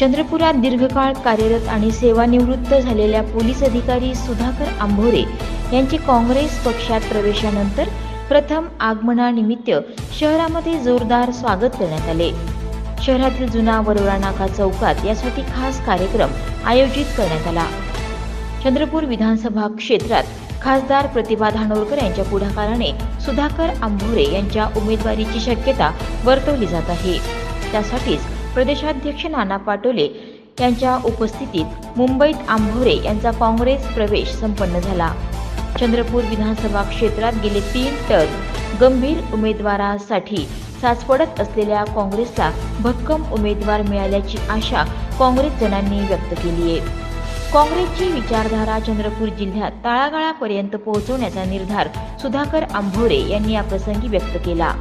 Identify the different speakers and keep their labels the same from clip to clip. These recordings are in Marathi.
Speaker 1: चंद्रपुरात दीर्घकाळ कार्यरत आणि सेवानिवृत्त झालेल्या पोलीस अधिकारी सुधाकर आंभोरे यांची काँग्रेस पक्षात प्रवेशानंतर प्रथम आगमनानिमित्त शहरामध्ये जोरदार स्वागत करण्यात आले. शहरातील जुना वरोरा नाका चौकात यासाठी खास कार्यक्रम आयोजित करण्यात आला. चंद्रपूर विधानसभा क्षेत्रात खासदार प्रतिभा धानोरकर यांच्या पुढाकाराने सुधाकर आंभोरे यांच्या उमेदवारीची शक्यता वर्तवली जात आहे. त्यासाठीच प्रदेशाध्यक्ष नाना पाटोले यांच्या उपस्थितीत मुंबईत आंभोरे यांचा काँग्रेस प्रवेश संपन्न झाला. चंद्रपूर विधानसभा क्षेत्रात गेले तीन टर्म गंभीर उमेदवारासाठी साचपडत असलेल्या काँग्रेसला भक्कम उमेदवार मिळाल्याची आशा काँग्रेस जणांनी व्यक्त केली आहे. काँग्रेसची विचारधारा चंद्रपूर जिल्ह्यात तळागाळापर्यंत पोहोचवण्याचा निर्धार सुधाकर आंभोरे यांनी याप्रसंगी व्यक्त केला.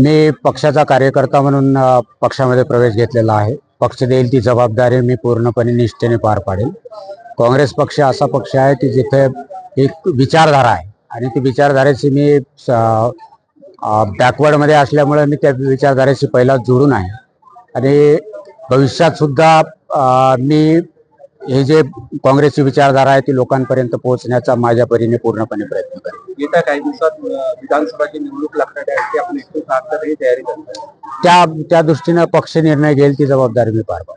Speaker 2: मी पक्षाचा कार्यकर्ता म्हणून पक्षामध्ये प्रवेश घेतलेला आहे. पक्ष देईल ती जबाबदारी मी पूर्णपणे निष्ठेने पार पाडेल. काँग्रेस पक्ष असा पक्ष आहे की जिथे एक विचारधारा आहे आणि ती विचारधारेची मी बॅकवर्डमध्ये असल्यामुळे मी त्या विचारधारेशी पहिला जोडून आहे. आणि भविष्यात सुद्धा मी हे जे काँग्रेसची विचारधारा आहे ती लोकांपर्यंत पोहोचण्याचा माझ्या परीने पूर्णपणे प्रयत्न करेन.
Speaker 3: येत्या काही दिवसात विधानसभाची निवडणूक लागणार आहे आपण ही तयारी
Speaker 2: त्या त्या दृष्टीनं पक्ष निर्णय घेईल ती जबाबदारी मी पार पाडेल